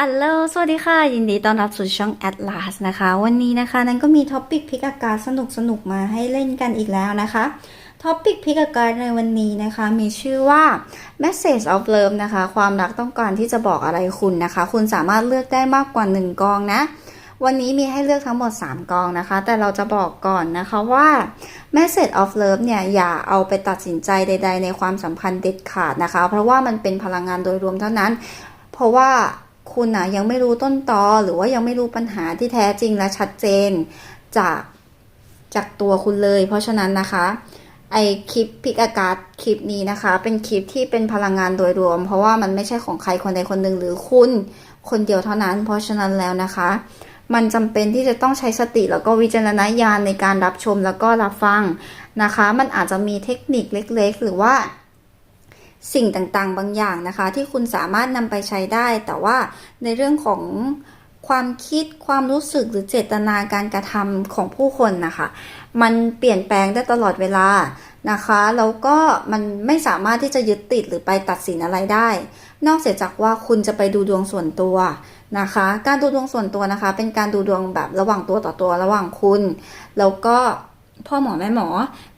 อัลโลสวัสดีค่ะ ยินดีต้อนรับสู่ช่อง Atlas นะคะ วันนี้นะคะ นั้นก็มีท็อปิกพิกอากาศสนุกสนุกๆมาให้เล่นกันอีกแล้วนะคะท็อปิกพิกอากาศในวันนี้นะคะ มีชื่อว่า Message of Love นะคะ ความรักต้องการที่จะบอกอะไรคุณนะคะ คุณสามารถเลือกได้มากกว่า 1 กองนะ วันนี้มีให้เลือกทั้งหมด 3 กองนะคะ แต่เราจะบอกก่อนนะคะว่า Message of Love เนี่ย อย่าเอาไปตัดสินใจใด ๆ ในความสัมพันธ์เด็ดขาดนะคะ เพราะว่ามันเป็นพลังงานโดยรวมเท่านั้น เพราะว่า คุณนะยังไม่รู้ต้นตอหรือว่ายังไม่รู้ปัญหาที่แท้จริงและชัดเจนจากจากตัวคุณเลย เพราะฉะนั้นนะคะไอคลิปพิกอากาศคลิปนี้นะคะ เป็นคลิปที่เป็นพลังงานโดยรวม เพราะว่ามันไม่ใช่ของใครคนใดคนหนึ่งหรือคุณคนเดียวเท่านั้น เพราะฉะนั้นแล้วนะคะ มันจำเป็นที่จะต้องใช้สติแล้วก็วิจารณญาณในการรับชมแล้วก็รับฟังนะคะ มันอาจจะมีเทคนิคเล็ก ๆ หรือว่า สิ่งต่างๆ บางอย่างนะคะ ที่คุณสามารถนำไปใช้ได้ แต่ว่าในเรื่องของความคิดความรู้สึกหรือเจตนาการกระทำของผู้คนนะคะ มันเปลี่ยนแปลงได้ตลอดเวลานะคะแล้วก็มันไม่สามารถที่จะยึดติดหรือไปตัดสินอะไรได้ นอกเสียจากว่าคุณจะไปดูดวงส่วนตัวนะคะ การดูดวงส่วนตัวนะคะ เป็นการดูดวงแบบระหว่างตัวต่อตัวระหว่างคุณ แล้วก็ พ่อหมอแม่หมอ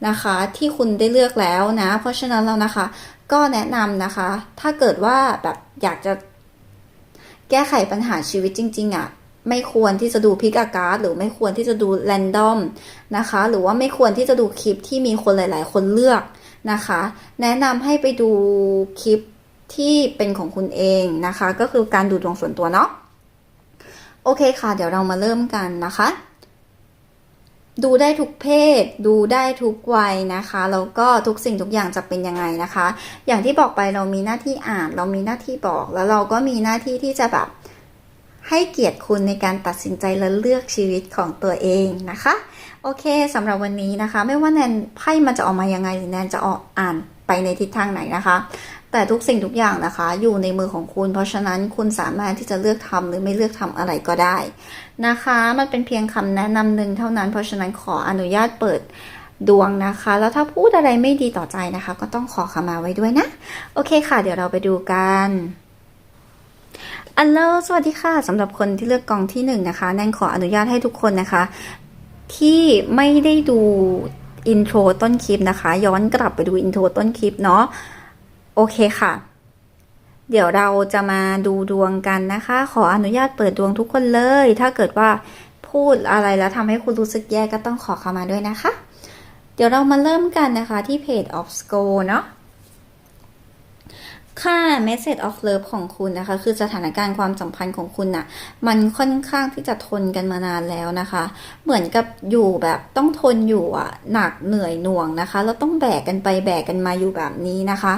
นะคะที่คุณได้เลือกแล้วนะ เพราะฉะนั้นแล้วนะคะ ก็แนะนำนะคะ ถ้าเกิดว่าแบบอยากจะแก้ไขปัญหาชีวิตจริง ๆอะ่ะไม่ควรที่จะดูพิกอากาศหรือไม่ควรที่จะดูแรนดอมนะคะ หรือว่าไม่ควรที่จะดูคลิปที่มีคนหลาย ๆ คนเลือกนะคะ แนะนำให้ไปดูคลิปที่เป็นของคุณเองนะคะ ก็คือการดูดวงส่วนตัวเนาะโอเคค่ะ เดี๋ยวเรามาเริ่มกันนะคะ ดูได้ทุกเพศ ดูได้ทุกวัยนะคะแล้วก็ทุกสิ่งทุกอย่างจะเป็นยังไงนะคะ อย่างที่บอกไปเรามีหน้าที่อ่าน เรามีหน้าที่บอกแล้วเราก็มีหน้าที่ที่จะแบบให้เกียรติคุณในการตัดสินใจและเลือกชีวิตของตัวเองนะคะ โอเคสำหรับวันนี้นะคะ ไม่ว่าแนนไพ่มันจะออกมายังไงหรือแนนจะออกอ่านไปในทิศทางไหนนะคะ แต่ทุกสิ่งทุกอย่างนะคะ อยู่ในมือของคุณ เพราะฉะนั้นคุณสามารถที่จะเลือกทำหรือไม่เลือกทำอะไรก็ได้ นะคะ มันเป็นเพียงคำแนะนำหนึ่งเท่านั้น เพราะฉะนั้นขออนุญาตเปิดดวงนะคะ แล้วถ้าพูดอะไรไม่ดีต่อใจนะคะ ก็ต้องขอขมาไว้ด้วยนะ โอเคค่ะ เดี๋ยวเราไปดูกันอัลโลสวัสดีค่ะสำหรับคนที่เลือกกองที่หนึ่งนะคะ แนนขออนุญาตให้ทุกคนนะคะ ที่ไม่ได้ดูอินโทรต้นคลิปนะคะ ย้อนกลับไปดูอินโทรต้นคลิปเนาะโอเคค่ะ เดี๋ยวเราจะมาดูดวงกันนะคะ ขออนุญาตเปิดดวงทุกคนเลย ถ้าเกิดว่าพูดอะไรแล้วทำให้คุณรู้สึกแย่ก็ต้องขอเข้ามาด้วยนะคะ เดี๋ยวเรามาเริ่มกันนะคะที่เพจ of s c o เนาะ ค่า message of love ของคุณนะคะ คือสถานการณ์ความสัมพันธ์ของคุณน่ะ มันค่อนข้างที่จะทนกันมานานแล้วนะคะ เหมือนกับอยู่แบบต้องทนอยู่อะหนักเหนื่อยหน่วงนะคะ แล้วต้องแบกกันไปแบกกันมาอยู่แบบนี้นะคะ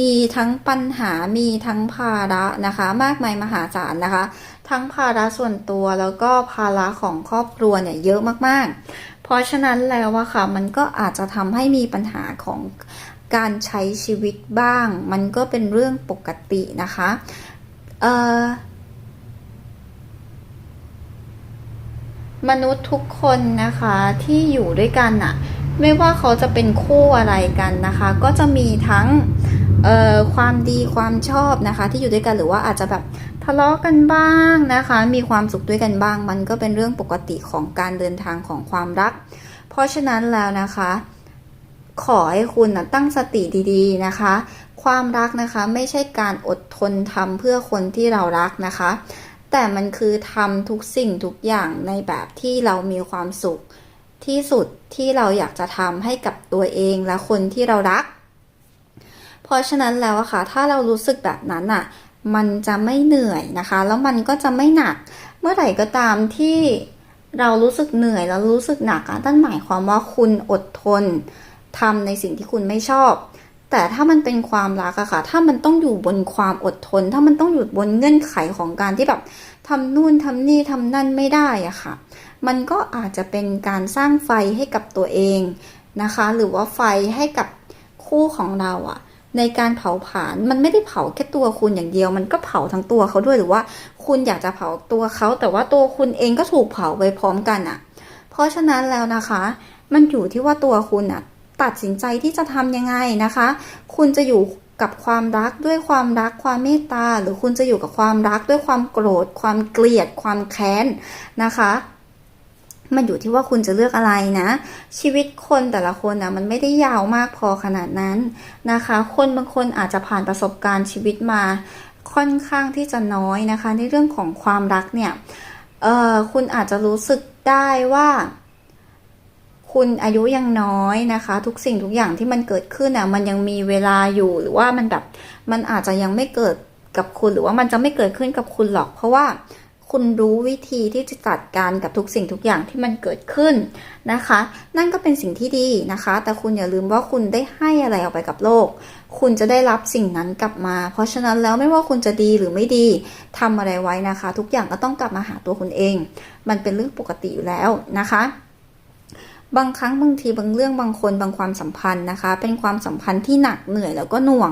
มีทั้งปัญหา มีทั้งภาระนะคะ มากมายมหาศาลนะคะ ทั้งภาระส่วนตัวแล้วก็ภาระของครอบครัวเนี่ยเยอะมากๆ เพราะฉะนั้นแล้วอะค่ะ มันก็อาจจะทำให้มีปัญหาของ การใช้ชีวิตบ้าง มันก็เป็นเรื่องปกตินะคะเออมนุษย์ทุกคนนะคะที่อยู่ด้วยกันอะไม่ว่าเขาจะเป็นคู่อะไรกันนะคะ ก็จะมีทั้งเอ่อความดีความชอบนะคะ ที่อยู่ด้วยกันหรือว่าอาจจะแบบทะเลาะกันบ้างนะคะ มีความสุขด้วยกันบ้าง มันก็เป็นเรื่องปกติของการเดินทางของความรัก เพราะฉะนั้นแล้วนะคะ ขอให้คุณนะตั้งสติดีๆนะคะ ความรักนะคะไม่ใช่การอดทนทำเพื่อคนที่เรารักนะคะ แต่มันคือทำทุกสิ่งทุกอย่างในแบบที่เรามีความสุข ที่สุดที่เราอยากจะทำให้กับตัวเองและคนที่เรารัก เพราะฉะนั้นแล้วอะค่ะ ถ้าเรารู้สึกแบบนั้นอะมันจะไม่เหนื่อยนะคะ แล้วมันก็จะไม่หนัก เมื่อไหร่ก็ตามที่เรารู้สึกเหนื่อยแล้วรู้สึกหนักอะนั่นหมายความว่าคุณอดทน ทำในสิ่งที่คุณไม่ชอบ แต่ถ้ามันเป็นความรักอะค่ะ ถ้ามันต้องอยู่บนความอดทน ถ้ามันต้องอยู่บนเงื่อนไขของการที่แบบทำนู่นทำนี่ทำนั่นไม่ได้อะค่ะ มันก็อาจจะเป็นการสร้างไฟให้กับตัวเองนะคะ หรือว่าไฟให้กับคู่ของเราอะในการเผาผลาญมันไม่ได้เผาแค่ตัวคุณอย่างเดียว มันก็เผาทั้งตัวเขาด้วยหรือว่า คุณอยากจะเผาตัวเขาแต่ว่าตัวคุณเองก็ถูกเผาไปพร้อมกันอะเพราะฉะนั้นแล้วนะคะ มันอยู่ที่ว่าตัวคุณอะ ตัดสินใจที่จะทำยังไงนะคะ คุณจะอยู่กับความรักด้วยความรักความเมตตา หรือคุณจะอยู่กับความรักด้วยความโกรธ ความเกลียด ความแค้นนะคะมันอยู่ที่ว่าคุณจะเลือกอะไรนะ ชีวิตคนแต่ละคนนะมันไม่ได้ยาวมากพอขนาดนั้นนะคะ คนบางคนอาจจะผ่านประสบการณ์ชีวิตมาค่อนข้างที่จะน้อยนะคะ ในเรื่องของความรักเนี่ยเออคุณอาจจะรู้สึกได้ว่า คุณอายุยังน้อยนะคะ ทุกสิ่งทุกอย่างที่มันเกิดขึ้นอะมันยังมีเวลาอยู่หรือว่ามันแบบมันอาจจะยังไม่เกิดกับคุณหรือว่ามันจะไม่เกิดขึ้นกับคุณหรอก เพราะว่าคุณรู้วิธีที่จะจัดการกับทุกสิ่งทุกอย่างที่มันเกิดขึ้นนะคะ นั่นก็เป็นสิ่งที่ดีนะคะ แต่คุณอย่าลืมว่าคุณได้ให้อะไรออกไปกับโลก คุณจะได้รับสิ่งนั้นกลับมา เพราะฉะนั้นแล้วไม่ว่าคุณจะดีหรือไม่ดีทำอะไรไว้นะคะ ทุกอย่างก็ต้องกลับมาหาตัวคุณเอง มันเป็นเรื่องปกติอยู่แล้วนะคะ บางครั้งบางทีบางเรื่องบางคนบางความสัมพันธ์นะคะ เป็นความสัมพันธ์ที่หนักเหนื่อยแล้วก็หน่วง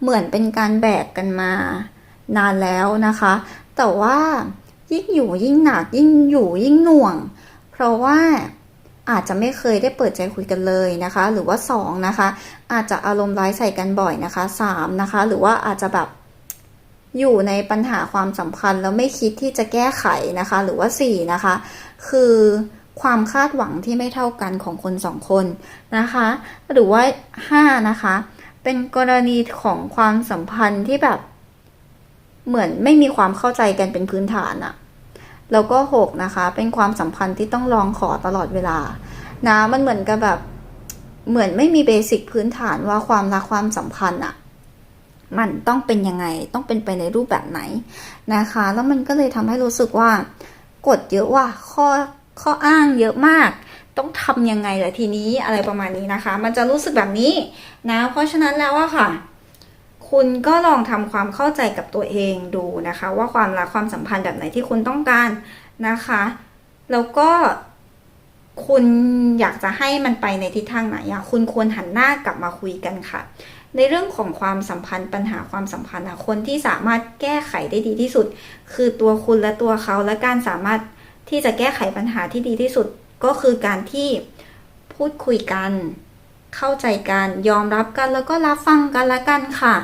เหมือนเป็นการแบกกันมานานแล้วนะคะ แต่ว่ายิ่งอยู่ยิ่งหนักยิ่งอยู่ยิ่งหน่วง เพราะว่าอาจจะไม่เคยได้เปิดใจคุยกันเลยนะคะ หรือว่าสองนะคะ อาจจะอารมณ์ร้ายใส่กันบ่อยนะคะสามนะคะ หรือว่าอาจจะแบบอยู่ในปัญหาความสัมพันธ์แล้วไม่คิดที่จะแก้ไขนะคะ หรือว่าสี่นะคะ คือ ความคาดหวังที่ไม่เท่ากันของคนสองคนนะคะ หรือว่าห้านะคะ เป็นกรณีของความสัมพันธ์ที่แบบ เหมือนไม่มีความเข้าใจกันเป็นพื้นฐานอะแล้วก็หกนะคะ เป็นความสัมพันธ์ที่ต้องลองขอตลอดเวลา นะ มันเหมือนกับแบบ เหมือนไม่มีเบสิกพื้นฐานว่าความรักความสัมพันธ์อะมันต้องเป็นยังไง ต้องเป็นไปในรูปแบบไหนนะคะ แล้วมันก็เลยทำให้รู้สึกว่ากดเยอะว่าข้อ ข้ออ้างเยอะมาก ต้องทำยังไงล่ะทีนี้อะไรประมาณนี้นะคะ มันจะรู้สึกแบบนี้นะ เพราะฉะนั้นแล้วอะค่ะ คุณก็ลองทำความเข้าใจกับตัวเองดูนะคะ ว่าความรักความสัมพันธ์แบบไหนที่คุณต้องการนะคะ แล้วก็คุณอยากจะให้มันไปในทิศทางไหนอะคุณควรหันหน้ากลับมาคุยกันค่ะ ในเรื่องของความสัมพันธ์ปัญหาความสัมพันธ์อะคนที่สามารถแก้ไขได้ดีที่สุด คือตัวคุณและตัวเขาและการสามารถ ที่จะแก้ไขปัญหาที่ดีที่สุดก็คือการที่พูดคุยกัน เข้าใจกันยอมรับกันแล้วก็รับฟังกันละกันค่ะ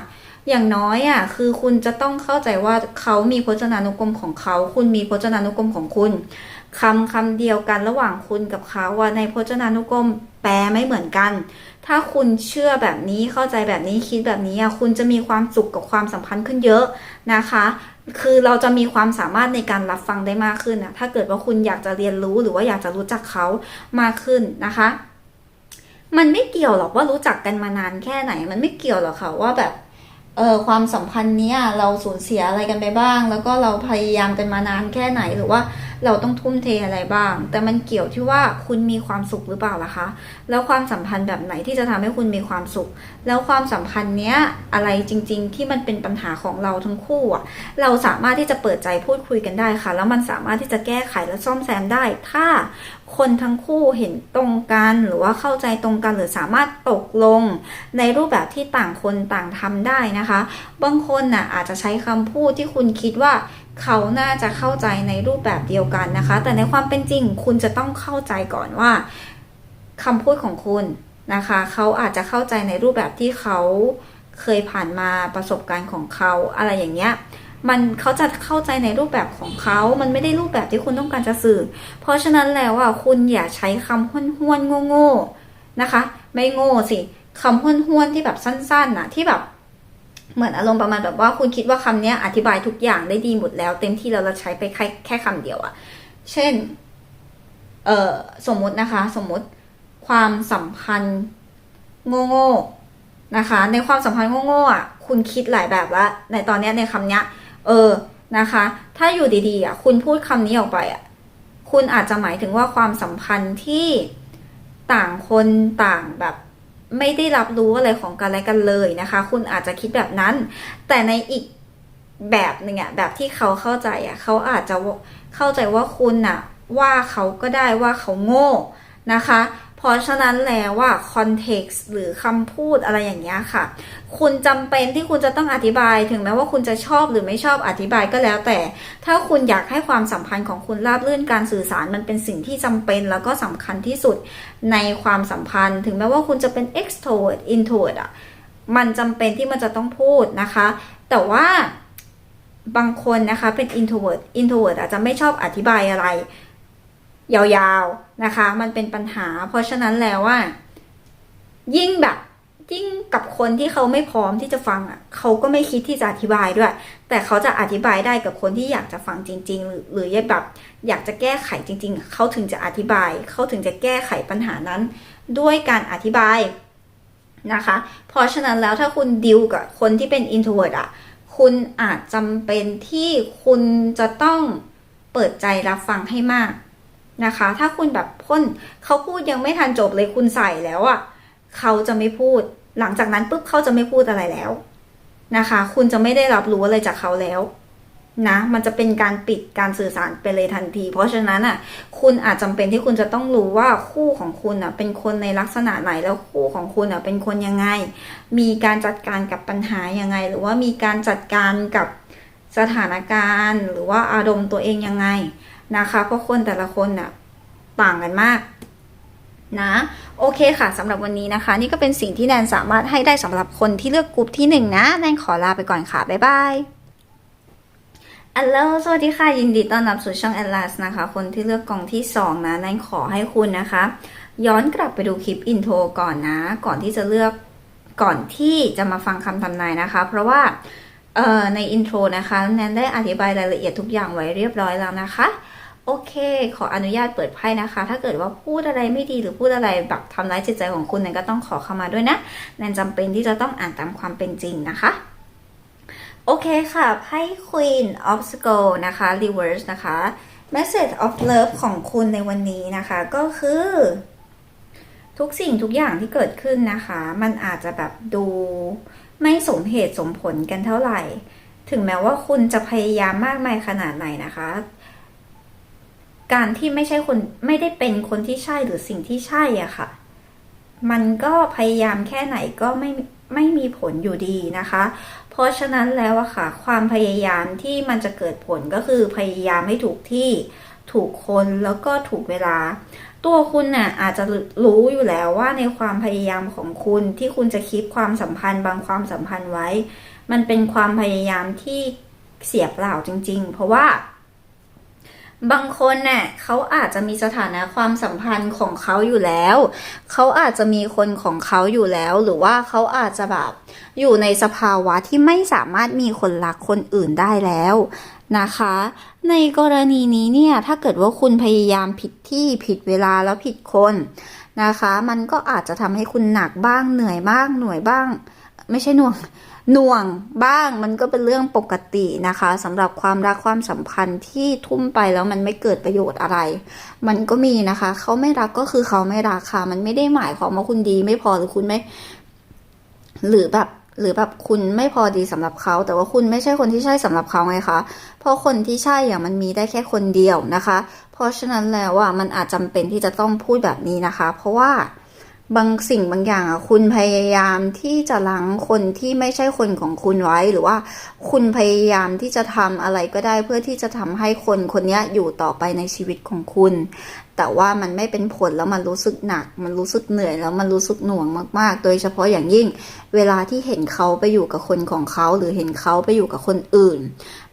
อย่างน้อยอะคือคุณจะต้องเข้าใจว่าเขามีพจนานุกรมของเขา คุณมีพจนานุกรมของคุณคำคำเดียวกันระหว่างคุณกับเขาว่าในพจนานุกรมแปลไม่เหมือนกัน ถ้าคุณเชื่อแบบนี้เข้าใจแบบนี้คิดแบบนี้อะคุณจะมีความสุขกับความสัมพันธ์ขึ้นเยอะนะคะ คือเราจะมีความสามารถในการรับฟังได้มากขึ้นนะถ้าเกิดว่าคุณอยากจะเรียนรู้หรือว่าอยากจะรู้จักเขามากขึ้นนะคะ มันไม่เกี่ยวหรอกว่ารู้จักกันมานานแค่ไหน มันไม่เกี่ยวหรอกค่ะว่าแบบ เออความสัมพันธ์เนี้ยเราสูญเสียอะไรกันไปบ้าง แล้วก็เราพยายามกันมานานแค่ไหนหรือว่าเราต้องทุ่มเทอะไรบ้าง แต่มันเกี่ยวที่ว่าคุณมีความสุขหรือเปล่าล่ะคะ แล้วความสัมพันธ์แบบไหนที่จะทำให้คุณมีความสุข แล้วความสัมพันธ์เนี้ยอะไรจริง ๆ ที่มันเป็นปัญหาของเราทั้งคู่อะเราสามารถที่จะเปิดใจพูดคุยกันได้ค่ะ แล้วมันสามารถที่จะแก้ไขและซ่อมแซมได้ ถ้า คนทั้งคู่เห็นตรงกัน หรือว่าเข้าใจตรงกันหรือสามารถตกลง ในรูปแบบที่ต่างคนต่างทำได้นะคะ บางคนน่ะอาจจะใช้คำพูดที่คุณคิดว่าเขาน่าจะเข้าใจในรูปแบบเดียวกันนะคะ แต่ในความเป็นจริงคุณจะต้องเข้าใจก่อนว่าคำพูดของคุณนะคะ เขาอาจจะเข้าใจในรูปแบบที่เขาเคยผ่านมาประสบการณ์ของเขาอะไรอย่างเงี้ย มันเขาจะเข้าใจในรูปแบบของเขา มันไม่ได้รูปแบบที่คุณต้องการจะสื่อ เพราะฉะนั้นแล้วอะคุณอย่าใช้คำห้วนห้วนๆโง่ๆนะคะ ไม่โง่สิคำห้วนห้วนๆที่แบบสั้นๆนะที่แบบ เหมือนอารมณ์ประมาณแบบว่าคุณคิดว่าคำเนี้ยอธิบายทุกอย่างได้ดีหมดแล้ว เต็มที่แล้วเราใช้ไปแค่แค่คำเดียวอะเช่น เอ่อสมมตินะคะ สมมติความสัมพันธ์โง่ๆนะคะ ในความสัมพันธ์โง่ๆอะคุณคิดหลายแบบละในตอนนี้ในคำเนี้ย เออนะคะ ถ้าอยู่ดีๆอะคุณพูดคำนี้ออกไปอะคุณอาจจะหมายถึงว่าความสัมพันธ์ที่ต่างคนต่างแบบไม่ได้รับรู้อะไรของกันและกันเลยนะคะ คุณอาจจะคิดแบบนั้น แต่ในอีกแบบหนึ่งอะแบบที่เขาเข้าใจอะเขาอาจจะเข้าใจว่าคุณอะว่าเขาก็ได้ว่าเขาโง่นะคะ เพราะฉะนั้นแล้วว่าคอนเท็กซ์หรือคำพูดอะไรอย่างเงี้ยค่ะ คุณจำเป็นที่คุณจะต้องอธิบาย ถึงแม้ว่าคุณจะชอบหรือไม่ชอบอธิบายก็แล้วแต่ ถ้าคุณอยากให้ความสัมพันธ์ของคุณราบรื่นการสื่อสารมันเป็นสิ่งที่จำเป็นแล้วก็สำคัญที่สุดในความสัมพันธ์ ถึงแม้ว่าคุณจะเป็น extrovert introvert อะมันจำเป็นที่มันจะต้องพูดนะคะ แต่ว่าบางคนนะคะเป็น introvert introvert อาจจะไม่ชอบอธิบายอะไร ยาวๆนะคะ มันเป็นปัญหา เพราะฉะนั้นแล้วว่า ยิ่งแบบยิ่งกับคนที่เขาไม่พร้อมที่จะฟังอะเขาก็ไม่คิดที่จะอธิบายด้วย แต่เขาจะอธิบายได้กับคนที่อยากจะฟังจริง ๆ หรือหรือแบบอยากจะแก้ไขจริง ๆ เขาถึงจะอธิบาย เขาถึงจะแก้ไขปัญหานั้น ด้วยการอธิบายนะคะ เพราะฉะนั้นแล้วถ้าคุณดิวกับคนที่เป็น introvert อะคุณอาจจำเป็นที่คุณจะต้องเปิดใจรับฟังให้มาก นะคะ ถ้าคุณแบบพ่นเขาพูดยังไม่ทันจบเลยคุณใส่แล้วอะเขาจะไม่พูด หลังจากนั้นปุ๊บเขาจะไม่พูดอะไรแล้วนะคะ คุณจะไม่ได้รับรู้อะไรจากเขาแล้วนะ มันจะเป็นการปิดการสื่อสารไปเลยทันที เพราะฉะนั้นอะ คุณอาจจำเป็นที่คุณจะต้องรู้ว่าคู่ของคุณอะ เป็นคนในลักษณะไหนแล้วคู่ของคุณอะ เป็นคนยังไง มีการจัดการกับปัญหายังไง หรือว่ามีการจัดการกับสถานการณ์ หรือว่าอารมณ์ตัวเองยังไง นะคะ เพราะคนแต่ละคนน่ะต่างกันมากนะโอเคค่ะสำหรับวันนี้นะคะ นี่ก็เป็นสิ่งที่แนนสามารถให้ได้สำหรับคนที่เลือกกลุ่มที่หนึ่งนะแนนขอลาไปก่อนค่ะ บ๊ายบายอัลโหลสวัสดีค่ะ ยินดีต้อนรับสู่ช่อง Atlas นะคะ คนที่เลือกกล่องที่ 2 นะแนนขอให้คุณนะคะ ย้อนกลับไปดูคลิปอินโทรก่อนนะ ก่อนที่จะเลือกก่อนที่จะมาฟังคำทำนายนะคะ เพราะว่าในอินโทรนะคะแนนได้อธิบายรายละเอียดทุกอย่างไว้เรียบร้อยแล้วนะคะ โอเค ขออนุญาตเปิดไพ่นะคะ ถ้าเกิดว่าพูดอะไรไม่ดีหรือพูดอะไรแบบทำร้ายจิตใจของคุณแนนก็ต้องขอเข้ามาด้วยนะแนนจำเป็นที่จะต้องอ่านตามความเป็นจริงนะคะโอเคค่ะไพ่ Queen of Scroll นะคะ Reverse นะคะ Message of Love ของคุณในวันนี้นะคะ ก็คือ ทุกสิ่งทุกอย่างที่เกิดขึ้นนะคะ มันอาจจะแบบดูไม่สมเหตุสมผลกันเท่าไหร่ ถึงแม้ว่าคุณจะพยายามมากมายขนาดไหนนะคะ การที่ไม่ใช่คนไม่ได้เป็นคนที่ใช่หรือสิ่งที่ใช่อะค่ะ มันก็พยายามแค่ไหนก็ไม่ไม่มีผลอยู่ดีนะคะ เพราะฉะนั้นแล้วอะค่ะ ความพยายามที่มันจะเกิดผลก็คือพยายามให้ถูกที่ถูกคนแล้วก็ถูกเวลา ตัวคุณน่ะอาจจะรู้อยู่แล้วว่าในความพยายามของคุณที่คุณจะคิดความสัมพันธ์บางความสัมพันธ์ไว้ มันเป็นความพยายามที่เสียเปล่าจริง ๆ เพราะว่า บางคนเนี่ยเขาอาจจะมีสถานะความสัมพันธ์ของเขาอยู่แล้ว เขาอาจจะมีคนของเขาอยู่แล้ว หรือว่าเขาอาจจะแบบอยู่ในสภาวะที่ไม่สามารถมีคนรักคนอื่นได้แล้วนะคะ ในกรณีนี้เนี่ยถ้าเกิดว่าคุณพยายามผิดที่ผิดเวลาแล้วผิดคนนะคะ มันก็อาจจะทำให้คุณหนักบ้างเหนื่อยบ้างหน่วยบ้าง ไม่ใช่หน่วง หน่วงบ้างมันก็เป็นเรื่องปกตินะคะสำหรับความรักความสัมพันธ์ที่ทุ่มไปแล้วมันไม่เกิดประโยชน์อะไร มันก็มีนะคะ เขาไม่รักก็คือเขาไม่รักค่ะ มันไม่ได้หมายความว่าคุณดี ไม่พอหรือคุณไม่ หรือแบบหรือแบบคุณไม่พอดีสำหรับเขา แต่ว่าคุณไม่ใช่คนที่ใช่สำหรับเขาไงคะ เพราะคนที่ใช่อย่างมันมีได้แค่คนเดียวนะคะ เพราะฉะนั้นแล้วอะมันอาจจำเป็นที่จะต้องพูดแบบนี้นะคะ เพราะว่า บางสิ่งบางอย่างอะคุณพยายามที่จะล้างคนที่ไม่ใช่คนของคุณไว้ หรือว่า คุณพยายามที่จะทำอะไรก็ได้เพื่อที่จะทำให้คนคนนี้อยู่ต่อไปในชีวิตของคุณ แต่ว่ามันไม่เป็นผลแล้วมันรู้สึกหนัก มันรู้สึกเหนื่อยแล้วมันรู้สึกหน่วงมากๆ โดยเฉพาะอย่างยิ่ง เวลาที่เห็นเขาไปอยู่กับคนของเขา หรือเห็นเขาไปอยู่กับคนอื่น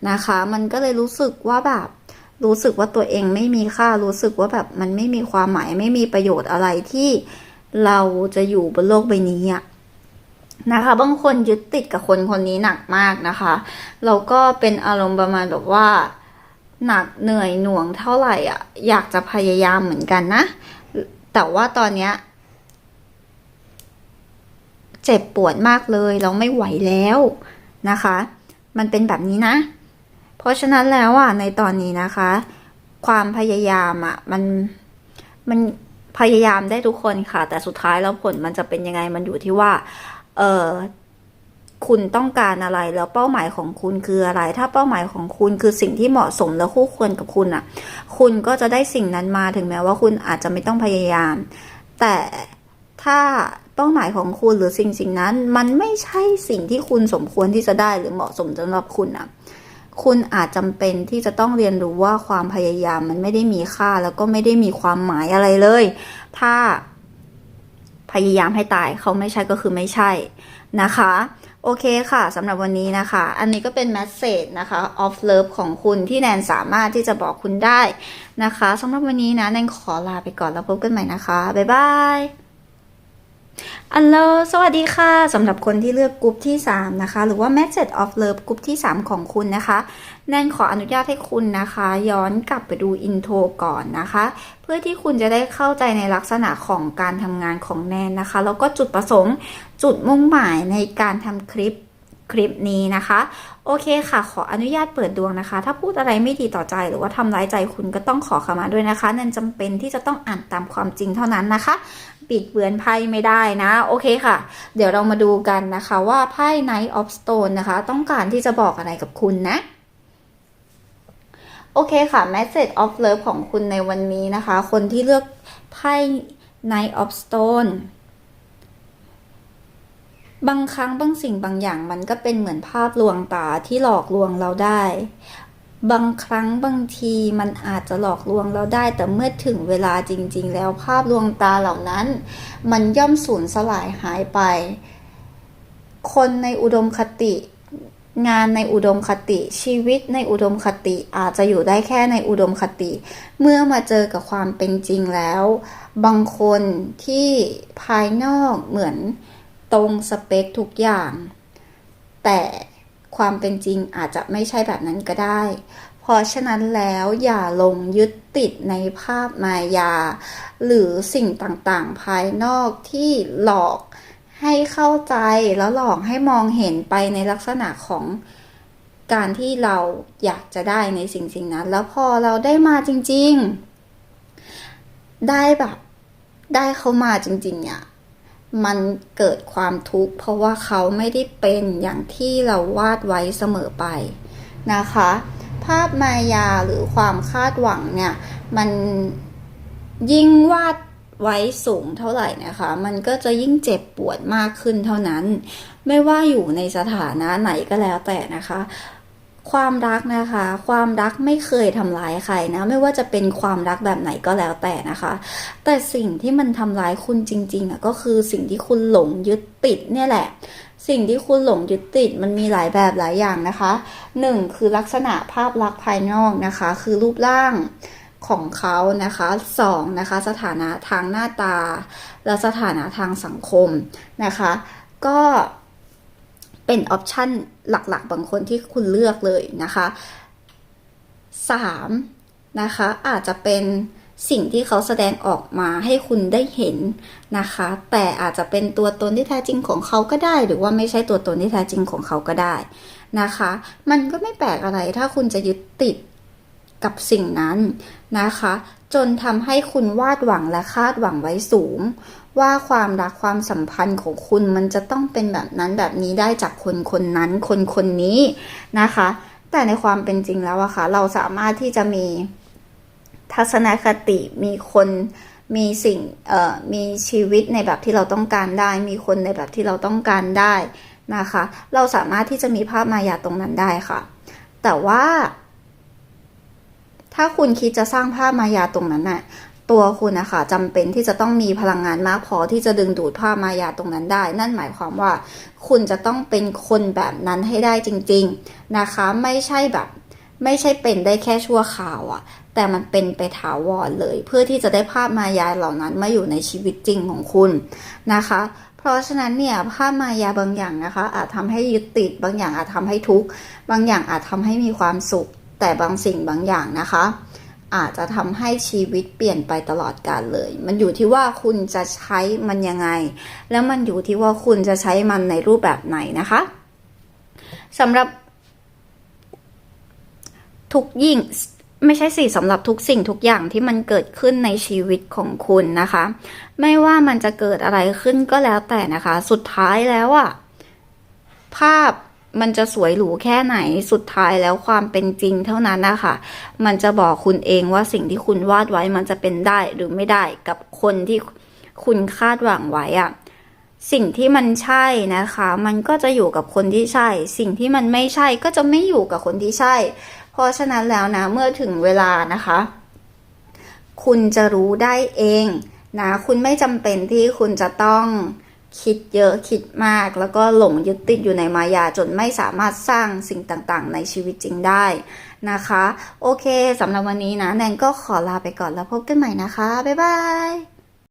นะคะ มันก็เลยรู้สึกว่าแบบรู้สึกว่าตัวเองไม่มีค่ารู้สึกว่าแบบมันไม่มีความหมายไม่มีประโยชน์อะไรที่ เราจะอยู่บนโลกใบนี้อะนะคะบางคนยึดติดกับคนคนนี้หนักมากนะคะแล้วก็เป็นอารมณ์ประมาณแบบว่า หนักเหนื่อยหน่วงเท่าไหร่อะ อยากจะพยายามเหมือนกันนะ แต่ว่าตอนเนี้ยเจ็บปวดมากเลย เราไม่ไหวแล้วนะคะ มันเป็นแบบนี้นะ เพราะฉะนั้นแล้วอะในตอนนี้นะคะ ความพยายามอะมันมัน พยายามได้ทุกคนค่ะ แต่สุดท้ายแล้วผลมันจะเป็นยังไงมันอยู่ที่ว่า เออคุณต้องการอะไรแล้วเป้าหมายของคุณคืออะไร ถ้าเป้าหมายของคุณคือสิ่งที่เหมาะสมและคู่ควรกับคุณอะ คุณก็จะได้สิ่งนั้นมาถึงแม้ว่าคุณอาจจะไม่ต้องพยายาม แต่ถ้าเป้าหมายของคุณหรือสิ่งสิ่งนั้น มันไม่ใช่สิ่งที่คุณสมควรที่จะได้หรือเหมาะสมสำหรับคุณอะ คุณอาจจำเป็นที่จะต้องเรียนรู้ว่าความพยายามมันไม่ได้มีค่าแล้วก็ไม่ได้มีความหมายอะไรเลย ถ้าพยายามให้ตายเขาไม่ใช่ก็คือไม่ใช่นะคะ โอเคค่ะสำหรับวันนี้นะคะ อันนี้ก็เป็นแมสเซจนะคะ of love ของคุณที่แนนสามารถที่จะบอกคุณได้นะคะสำหรับวันนี้นะ แนนขอลาไปก่อนแล้วพบกันใหม่นะคะ บ๊ายบาย อัลโลสวัสดีค่ะสำหรับคนที่เลือกกลุ่มที่ 3 นะคะ หรือว่า Message of Love กลุ่มที่ 3 ของคุณนะคะ แนนขออนุญาตให้คุณนะคะ ย้อนกลับไปดูอินโทรก่อนนะคะ เพื่อที่คุณจะได้เข้าใจในลักษณะของการทำงานของแนนนะคะ แล้วก็จุดประสงค์ จุดมุ่งหมายในการทำคลิป คลิปนี้นะคะ โอเคค่ะ ขออนุญาตเปิดดวงนะคะ ถ้าพูดอะไรไม่ดีต่อใจหรือว่าทำร้ายใจคุณก็ต้องขอขมาด้วยนะคะแนนจำเป็นที่จะต้องอ่านตามความจริงเท่านั้นนะคะปิดเบือนไพ่ไม่ได้นะ โอเคค่ะ เดี๋ยวเรามาดูกันนะคะว่าไพ่ Knight of Stone นะคะ ต้องการที่จะบอกอะไรกับคุณนะโอเคค่ะ Message of Love ของคุณในวันนี้นะคะ คนที่เลือกไพ่ Knight of Stone บางครั้งบางสิ่งบางอย่างมันก็เป็นเหมือนภาพลวงตาที่หลอกลวงเราได้ บางครั้งบางทีมันอาจจะหลอกลวงเราได้ แต่เมื่อถึงเวลาจริง ๆ แล้วภาพลวงตาเหล่านั้น มันย่อมสูญสลายหายไป คนในอุดมคติ งานในอุดมคติ ชีวิตในอุดมคติอาจจะอยู่ได้แค่ในอุดมคติ เมื่อมาเจอกับความเป็นจริงแล้ว บางคนที่ภายนอกเหมือน ตรงสเปคทุกอย่าง แต่ความเป็นจริงอาจจะไม่ใช่แบบนั้นก็ได้ เพราะฉะนั้นแล้วอย่าลงยึดติดในภาพมายา หรือสิ่งต่างๆ ภายนอกที่หลอกให้เข้าใจแล้วหลอกให้มองเห็นไปในลักษณะของการที่เราอยากจะได้ในสิ่งสิ่งนั้น แล้วพอเราได้มาจริง ๆ ได้แบบได้เขามาจริงๆเนี่ย มันเกิดความทุกข์เพราะว่าเขาไม่ได้เป็นอย่างที่เราวาดไว้เสมอไปนะคะ ภาพมายาหรือความคาดหวังเนี่ย มันยิ่งวาดไว้สูงเท่าไหร่นะคะ มันก็จะยิ่งเจ็บปวดมากขึ้นเท่านั้น ไม่ว่าอยู่ในสถานะไหนก็แล้วแต่นะคะ ความรักนะคะ ความรักไม่เคยทำร้ายใครนะ ไม่ว่าจะเป็นความรักแบบไหนก็แล้วแต่นะคะ แต่สิ่งที่มันทำร้ายคุณจริงๆอะก็คือสิ่งที่คุณหลงยึดติดเนี่ยแหละ สิ่งที่คุณหลงยึดติดมันมีหลายแบบหลายอย่างนะคะหนึ่งคือลักษณะภาพลักษณ์ภายนอกนะคะ คือรูปร่างของเขานะคะสองนะคะสถานะทางหน้าตา และสถานะทางสังคมนะคะ ก็ เป็นออปชันหลักๆ บางคนที่คุณเลือกเลยนะคะสามนะคะอาจจะเป็นสิ่งที่เขาแสดงออกมาให้คุณได้เห็นนะคะ แต่อาจจะเป็นตัวตนที่แท้จริงของเขาก็ได้ หรือว่าไม่ใช่ตัวตนที่แท้จริงของเขาก็ได้นะคะ มันก็ไม่แปลกอะไรถ้าคุณจะยึดติดกับสิ่งนั้นนะคะ จนทำให้คุณวาดหวังและคาดหวังไว้สูง ว่าความรักความสัมพันธ์ของคุณมันจะต้องเป็นแบบนั้นแบบนี้ได้จากคนคนนั้น คนคนนี้นะคะ แต่ในความเป็นจริงแล้วอะค่ะ เราสามารถที่จะมีทัศนคติมีคนมีสิ่งเอ่อมีชีวิตในแบบที่เราต้องการได้ มีคนในแบบที่เราต้องการได้นะคะ เราสามารถที่จะมีภาพมายาตรงนั้นได้ค่ะ แต่ว่า ถ้าคุณคิดจะสร้างภาพมายาตรงนั้นน่ะ ตัวคุณนะคะจำเป็นที่จะต้องมีพลังงานมากพอที่จะดึงดูดภาพมายาตรงนั้นได้ นั่นหมายความว่า คุณจะต้องเป็นคนแบบนั้นให้ได้จริง ๆนะคะ ไม่ใช่แบบ ไม่ใช่เป็นได้แค่ชั่วคราวอะแต่มันเป็นไปถาวรเลย เพื่อที่จะได้ภาพมายาเหล่านั้นมาอยู่ในชีวิตจริงของคุณนะคะเพราะฉะนั้นเนี่ยภาพมายาบางอย่างนะคะ อาจทำให้ยึดติด บางอย่างอาจทำให้ทุกข์ บางอย่างอาจทำให้มีความสุข แต่บางสิ่งบางอย่างนะคะ อาจจะทำให้ชีวิตเปลี่ยนไปตลอดกาลเลย มันอยู่ที่ว่าคุณจะใช้มันยังไง แล้วมันอยู่ที่ว่าคุณจะใช้มันในรูปแบบไหนนะคะสำหรับทุกยิ่งไม่ใช่สิสำหรับทุกสิ่งทุกอย่างที่มันเกิดขึ้นในชีวิตของคุณนะคะ ไม่ว่ามันจะเกิดอะไรขึ้นก็แล้วแต่นะคะ สุดท้ายแล้วอะภาพ มันจะสวยหรูแค่ไหนสุดท้ายแล้วความเป็นจริงเท่านั้นนะคะมันจะบอกคุณเองว่าสิ่งที่คุณวาดไว้มันจะเป็นได้หรือไม่ได้กับคนที่คุณคาดหวังไว้อะสิ่งที่มันใช่นะคะ มันก็จะอยู่กับคนที่ใช่ สิ่งที่มันไม่ใช่ก็จะไม่อยู่กับคนที่ใช่ เพราะฉะนั้นแล้วนะเมื่อถึงเวลานะคะ คุณจะรู้ได้เองนะ คุณไม่จำเป็นที่คุณจะต้อง คิดเยอะคิดมาก แล้วก็หลงยึดติดอยู่ในมายาจนไม่สามารถสร้างสิ่งต่างๆ ในชีวิตจริงได้นะคะ โอเคสำหรับวันนี้นะแนนก็ขอลาไปก่อนแล้วพบกันใหม่นะคะ บ๊ายบาย